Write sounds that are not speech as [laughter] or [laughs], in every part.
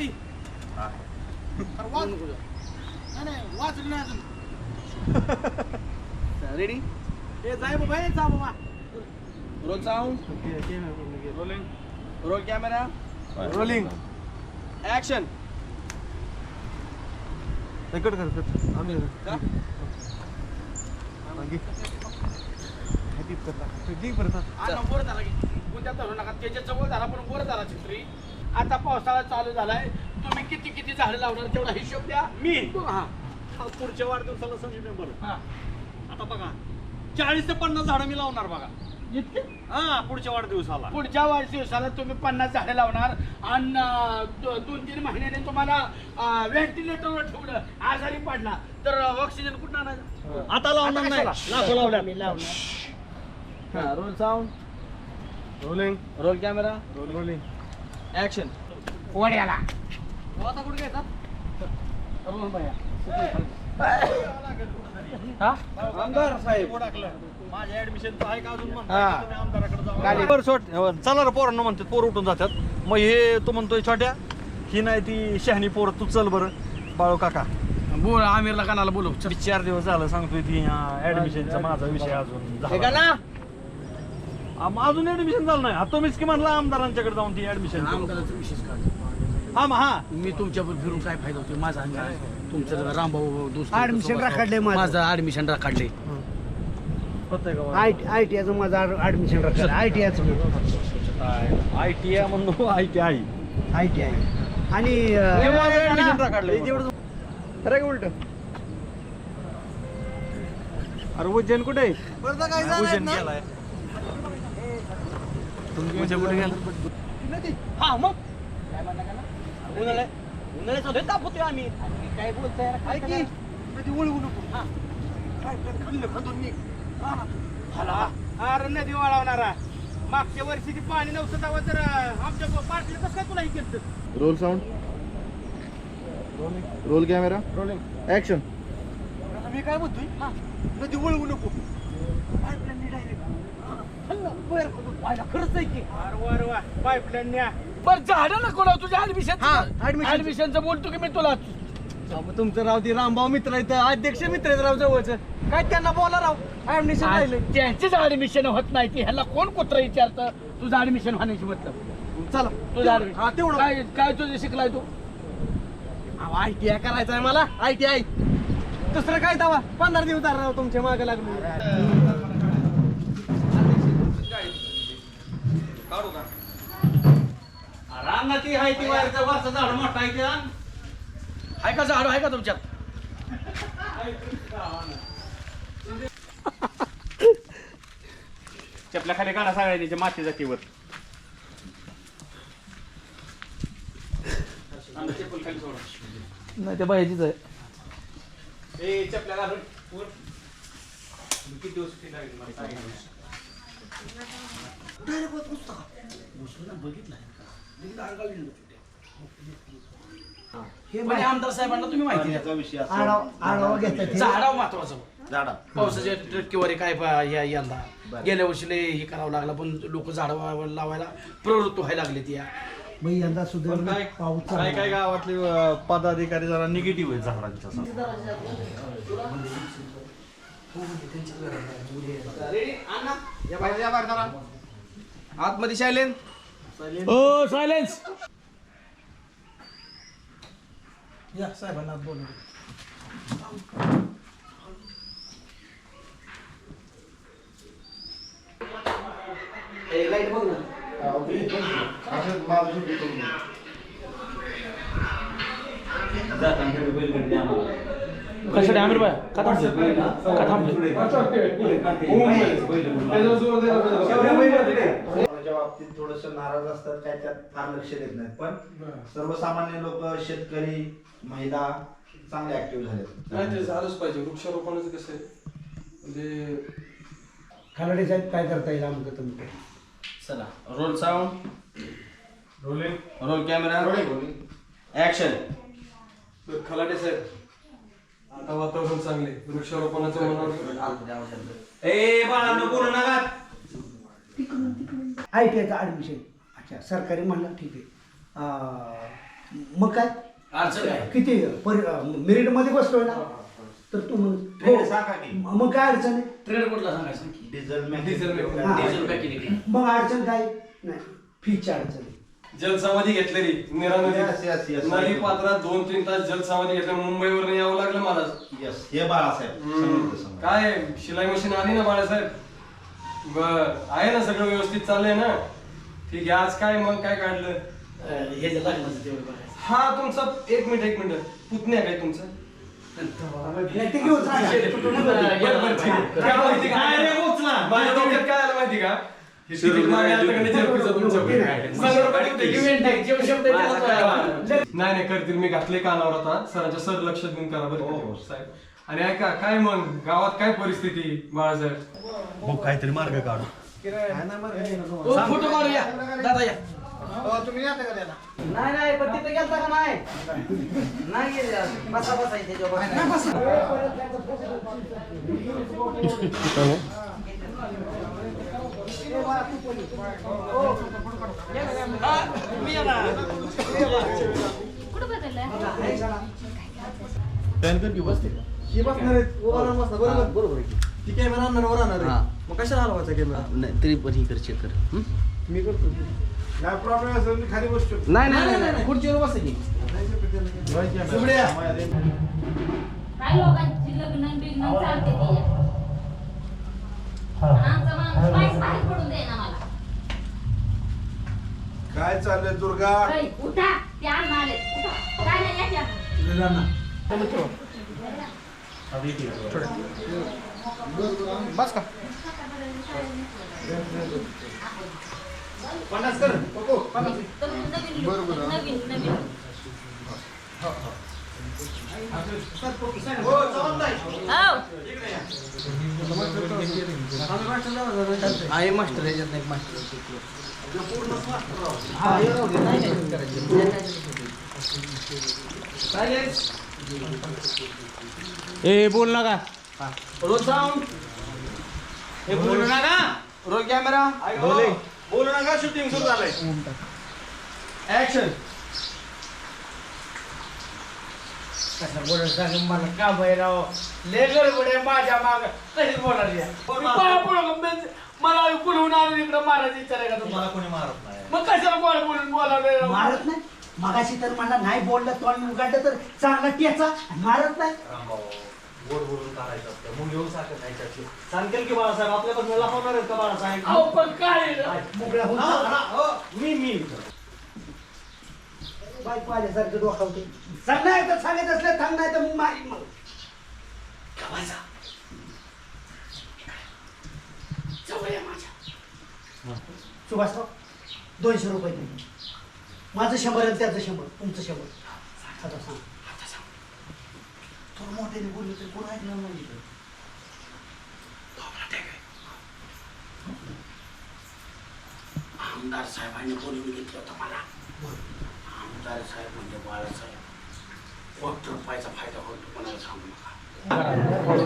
आली अरे वाच. नाही नाही वाचली नाही अजून. [laughs] रेडी ए जाय बाबा ए जा बाबा. Roll sound rolling roll camera rolling action cut कर कट आम्ही का? वर झाला की. कोणत्या नका त्याच्याजवळ झाला पण वर झाला छत्री आता पावसाळा चालू झालाय. तुम्ही किती किती झाडं लावणार तेवढा हिशोब द्या. मी? हा हा, पुढच्या वाढदिवसाला समजून बरं हा. आता बघा. चाळीस ते पन्नास झाडं मी लावणार बघा. इतके? हा पुढच्या वाढदिवसाला. पुढच्या वाढदिवसाला तुम्ही पन्नास झाडे लावणार आणि दोन तीन महिन्याने तुम्हाला व्हेंटिलेटरवर ठेवलं आजारी पडला तर ऑक्सिजन कुठं आणायचं? आता लावणार नाही. लाखो लावल्या हा roll sound. Rolling. Roll camera. Rolling. Action कोड्याला आता कुठे घ्यायचा रोल बाया आमदार साहेब. माझ्या ऍडमिशन आहे का अजून. म्हणताय तुम्ही आमदाराकडे जाऊ. गाडी. बरं सोड चला रे पोरांना म्हणतात पोर उठून जातात. मग हे तू म्हणतोय छोट्या ही नाही ती शहाणी पोर तू चल बरं. बाळू काका. बोल आमिरला कानाला बोलव? मी चार दिवस झालं सांगतोय ती ऍडमिशनचा माझा विषय अजून अजून ऍडमिशन झालं नाही. आता तुम्हीच की म्हणला आमदारांच्याकडे जाऊन ती ऍडमिशन आमदाराचं विशेष काढ हा मग हा. मी तुमच्याबरोबर फिरून काय फायदा होतो माझा अंदाज तुमचं रामभाऊ दोस्त Admission राखाडलंय माझं. माझं ऍडमिशन राखाडले होतंय का आय आय टी याचं माझं ऍडमिशन राखलं आय टी याचं आय टी आय म्हणतो I T I I T I आणि अरे उलट. अरे उज्जैन कुठे उज्जैन गेलाय. उज्जैन कुठे गेला? हा मग. उन्हाळ्या उन्हाळ्यात होते तापतोय आम्ही. काय बोलताय काय की कधी नको. हा. काय खाल्लं खातो मी हा. हाला. अरे नदी वाळवणारा. मागच्या वर्षी ती पाणी नव्हतं तेव्हा तर आमच्या पार्टीला कसं काय तुला हे केलं roll sound? Roll camera? Rolling action मी काय म्हणतोय? हा. नदी वळवू नको. पाईपलाईन डायरेक्ट खरंच आहे की. अरे वा रे वा पाईपलाईन न्या. बरं झाडं नको लावू तुझ्या ऍडमिशन हा. ऍडमिशनचं बोलतो की मी तुला तुमचं राव ती रामभाऊ मित्र आहेत अध्यक्ष मित्र आहेत राव जवळचं. काय त्यांना बोला राव. ऍडमिशन राहिले. त्यांचीच ऍडमिशन होत नाही ती ह्याला कोण कुत्र विचारतं? तुझं ऍडमिशन होण्याची मतलब. चला. तुझं हा. तेवढं. काय काय तुझं शिकलाय तू? आय टी आय करायचं आहे मला. आय टी आय दुसरं काय दावा? पंधरा दिवस झाले राव तुमच्या मागे लागलो. रामनाथी आहे ती वरचं वरचं झाड मोठं आहे ते. आहे का झाड? आहे का तुमच्यात? चपल्या खाली काढा सगळ्यांनी माती जातीवर नाही ते बाहेरचीच आहे. ए चपल्या घालून. किती दिवस. हे म्हणजे आमदार साहेबांना तुम्ही माहिती द्या याचा विषय असा आढावा आढावा घेतात हे. झाडाव महत्वाचं झाडा पावसाच्या टक्केवारी काय पा- या यंदा गेल्या वर्षी लय हे करावं लागलं पण लोक झाडं लावायला प्रवृत्त व्हायला लागले ती बाई यंदा सुद्धा काय पाऊस काय चांगला. काय गावातले अं, पदाधिकारी जरा निगेटिव्ह आहेत झाडांच्या आतमध्ये शायलेन ओ सायलेन्स या साहेबांना बोलू लाइट बघ ना असं माझं. कशासाठी आमिर बाय का थांबले का थांबले कोणाच्या बाबतीत थोडस नाराज असतात काय त्यात फार लक्ष देत नाहीत. पण सर्वसामान्य लोक शेतकरी महिला चांगले ऍक्टिव्ह नाही ते झाले झालंच पाहिजे. वृक्षारोपणाचं कसं आहे? म्हणजे खालाडे साहेब काय करता येईल आमचं तुमचं चला. Roll sound. Rolling. Roll camera. Action Khalate साहेब. आता वातावरण चांगले वृक्षारोपणाचं मनावर ए बाळांनो बोलू नका. आय टी आयचं ॲडमिशन अच्छा सरकारी म्हणलं ठीक आहे. अं, मग काय? अडचण आहे किती? मेरिटमध्ये बसतोय ना? तर तू म्हण. हो. मग काय अडचण आहे? ट्रेड कुठला सांगायचं? Diesel diesel mechanic. Diesel packet मग अडचण काय? नाही फीची अडचण आहे. जलसमाधी घेतलेली निरा Yes, yes, नदी yes. नदी पात्रात दोन तीन तास जलसमाधी घेतल्या मुंबईवर यावं लागलं मला हे बाळासाहेब समजलं, समजलं. काय शिलाई मशीन आली ना बाळासाहेब बर आहे ना सगळं व्यवस्थित चाललंय ना ठीक आहे आज काय मग काय काढलं हे जे लग्नाचं तेवढं बघायचं हा तुमचा एक मिनिट एक मिनिट पुतण्या काय तुमचं नाही, ते घेऊन जा. काय माहिती का? माझ्या डोक्यात काय आलं माहिती का हे नाही करतील [laughs] मी घातले कानावर आता. सरांच्या सर लक्ष देऊन करा बरं साहेब. आणि ऐका काय मग? गावात काय परिस्थिती बाळासाहेब? मग काहीतरी मार्ग काढू. फोटो काढूया दादा या. नाही नाही पण तिथे गेलता का नाही? नाही गेले. बसा बसा इथे जेव्हा बसा. कुठं बदललंय ही बसणार आहेत, उभा राहून बसणार. बरोबर. बरोबर आहे की. ती कॅमेरा आणणार वर आणणार आहे. मग कशाला हलवायचा कॅमेरा नाही तरी पण ही कर चेक कर. मी करतो. काय प्रॉब्लेम असेल मी खाली बसतो. नाही नाही नाही, नाही. खुर्चीवर बसा की. सुबड्या. काय लोकांची लग्न बिग्न चालते ती. आमचा माणूस काहीच बाहेर पडून दे ना मला. काय चाललंय दुर्गा? ऐ, उठा. ते अण्णा आले. उठा. काय नाही याच्या बस का? पन्नास कर. नको तर नवीन look, नवीन नवीन हो जबाबदारी हो. आहे मास्टर ह्याच्यात नाही मास्टर ए बोल नका रोज साऊंड हे बोलू नका. रोल कॅमेरा बोले. बोलू नका शूटिंग सुरू झालंय. ऍक्शन कसं बोलत सांग? मला का राव. लय गडबड आहे माझ्या माग. का? मी- मला आलं इकडं मारायची का तुम्हाला? कोणी मारत नाही. मग कशाला गोळ बोलून बोलावलं मारत नाही? मगाशी तर मला नाही बोललं तोंड उघडलं तर चांगला टेचा मारत नाही. रामभाऊ गोड बोलून काढायचं असतं. मग घेऊन साखर खायची सांगेल की बाळासाहेब आपल्यापासून लपवणार आहेत का बाळासाहेब? अहो पण काय मोकळ्या होऊन हा, जा. हा, हो, मी मी. बायको आल्यासारखं डोकावते सांग नाही तर सांगत असले थांब नाही तर मग मारीन मग. सुभाषराव दोनशे रुपये दे. माझं शंभर आणि त्याचं शंभर तुमचं शंभर. आता सांग. थोडं मोठ्याने बोललं तर कोण ऐकणार नाही इथं. आमदार साहेबांनी बोलून घेतलं होतं मला. आमदार साहेब म्हणजे बाळासाहेब. कोट रुपयाचा फायदा होतो कोणाला सांगू नका.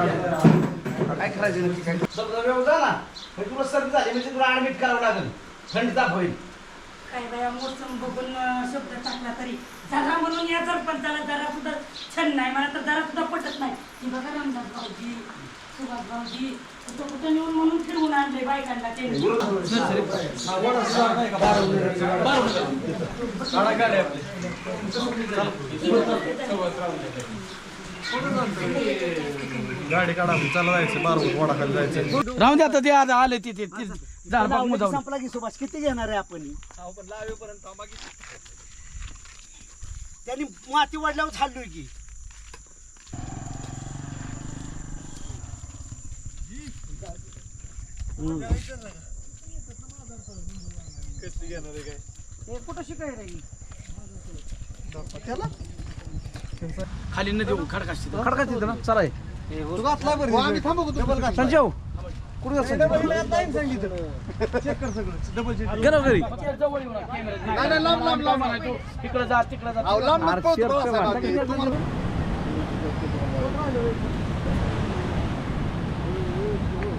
काय करायचं नक्की काय जा ना मग तुला सर्दी झाली म्हणजे तुला ऍडमिट करावं लागेल थंड ताप होईल काय बाया मोसम बघून शब्द टाकला तरी. जरा म्हणून या सरपंचाला जरा सुद्धा छंद नाही मला तर जरा सुद्धा पटत नाही. की बघा रामदास भाऊजी सुभाष भाऊजी कुठं कुठं नेऊन म्हणून फिरवून आणले बायकांना ते गाडी काढा चला जायचं बारा वडा खाली जायचं. राहून द्या आता ते आज आले तिथे ते झाड. संपला की सुभाष किती घेणार आहे आपण? त्यांनी माती वाढल्यावर झालोय की. कुठं शिकायला खाली नदी खडका असते खडका तिथं ना? चला तू घातलाय बरं आम्ही थांबू संजय कुठं सांगितलं? गेलो घरी. जा तिकडे जा.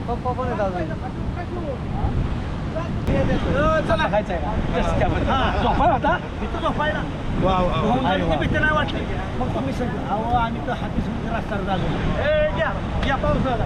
पप्पा पण चला. खायचंय होता? तिथं झोपायला नाही वाटली. मग तुम्ही सांगा. आम्ही तर हाती. सुद्धा रस्त्यावर झालो या पावसाला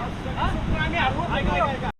आम्ही